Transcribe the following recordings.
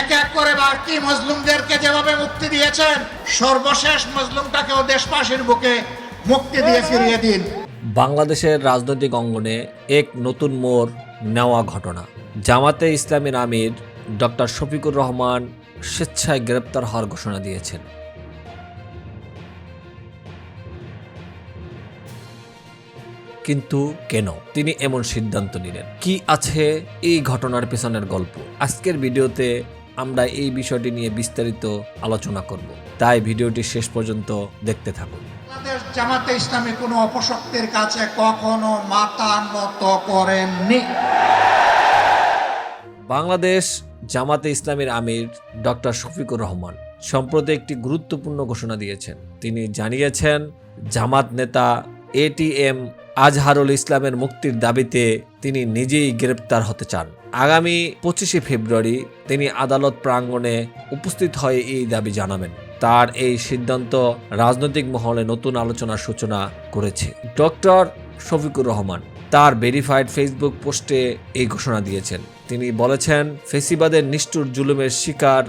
এক এক করে বাকি মজলুমদেরকে যেভাবে মুক্তি দিয়েছেন, সর্বশেষ মজলুমটাকেও দেশবাসীর বুকে মুক্তি দিয়ে ফিরিয়ে দিন। বাংলাদেশের রাজনৈতিক অঙ্গনে এক নতুন মোড় নেওয়া ঘটনা। জামাতে ইসলামের আমির ডক্টর শফিকুর রহমান স্বেচ্ছায় গ্রেপ্তার হওয়ার ঘোষণা দিয়েছেন। কিন্তু কেন? তিনি এমন সিদ্ধান্ত নিলেন। কি আছে এই ঘটনার পেছনের গল্প? আজকের ভিডিওতে আমরা এই বিষয়টি নিয়ে বিস্তারিত আলোচনা করব। তাই ভিডিওটি শেষ পর্যন্ত দেখতে থাকুন। বাংলাদেশ জামাতে ইসলামী কোনো অপশক্তির কাছে কখনো মাথা নত করেননি। বাংলাদেশ জামাতে ইসলামের আমির ডক্টর শফিকুর রহমান সম্প্রতি একটি গুরুত্বপূর্ণ ঘোষণা দিয়েছেন। তিনি জানিয়েছেন জামাত নেতা এটিএম আজহারুল ইসলামের মুক্তির দাবিতে তিনি নিজেই গ্রেপ্তার হতে চান। আগামী পঁচিশে ফেব্রুয়ারি তিনি আদালত প্রাঙ্গণে উপস্থিত হয়ে এই দাবি জানাবেন। তার এই সিদ্ধান্ত রাজনৈতিক মহলে নতুন আলোচনার সূচনা করেছে। ডক্টর শফিকুর রহমান তার ভেরিফাইড ফেসবুক পোস্টে এই ঘোষণা দিয়েছেন। তিনি বলেছেন ফেসিবাদের নিষ্ঠুর জুলুমের শিকার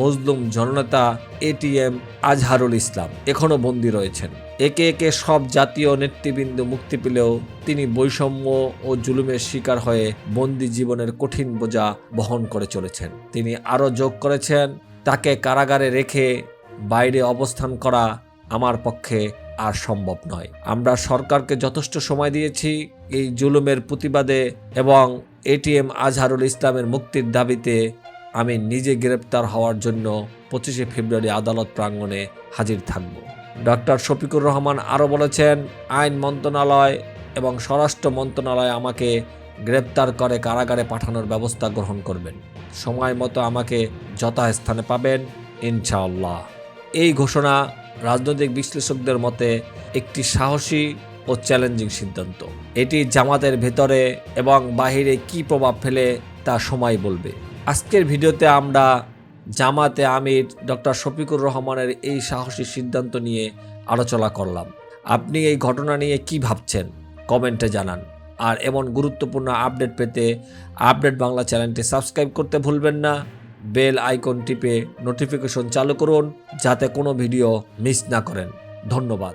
মজলুম জননেতা এটিএম আজহারুল ইসলাম এখনও বন্দী রয়েছেন। একে একে সব জাতীয় নেতৃবৃন্দ মুক্তি পেলেও তিনি বৈষম্য ও জুলুমের শিকার হয়ে বন্দি জীবনের কঠিন বোঝা বহন করে চলেছেন। তিনি আরও যোগ করেছেন, তাকে কারাগারে রেখে বাইরে অবস্থান করা আমার পক্ষে আর সম্ভব নয়। আমরা সরকারকে যথেষ্ট সময় দিয়েছি এই জুলুমের প্রতিবাদে এবং এটিএম আজহারুল ইসলামের মুক্তির দাবিতে আমি নিজে গ্রেপ্তার হওয়ার জন্য পঁচিশে ফেব্রুয়ারি আদালত প্রাঙ্গণে হাজির থাকব। ডক্টর শফিকুর রহমান আরও বলেছেন, আইন মন্ত্রণালয় এবং স্বরাষ্ট্র মন্ত্রণালয় আমাকে গ্রেপ্তার করে কারাগারে পাঠানোর ব্যবস্থা গ্রহণ করবেন। সময় মতো আমাকে যথাস্থানে পাবেন, ইনশাআল্লাহ। এই ঘোষণা রাজনৈতিক বিশ্লেষকদের মতে একটি সাহসী ও চ্যালেঞ্জিং সিদ্ধান্ত। এটি জামাতের ভেতরে এবং বাহিরে কি প্রভাব ফেলে তা সময় বলবে। আজকের ভিডিওতে আমরা জামাতে আমির ডক্টর শফিকুর রহমানের এই সাহসী সিদ্ধান্ত নিয়ে আলোচনা করলাম। আপনি এই ঘটনা নিয়ে কি ভাবছেন? কমেন্টে জানান। আর এমন গুরুত্বপূর্ণ আপডেট পেতে আপডেট বাংলা চ্যানেলটি সাবস্ক্রাইব করতে ভুলবেন না। বেল আইকন টিপে নোটিফিকেশন চালু করুন যাতে কোনো ভিডিও মিস না করেন। ধন্যবাদ।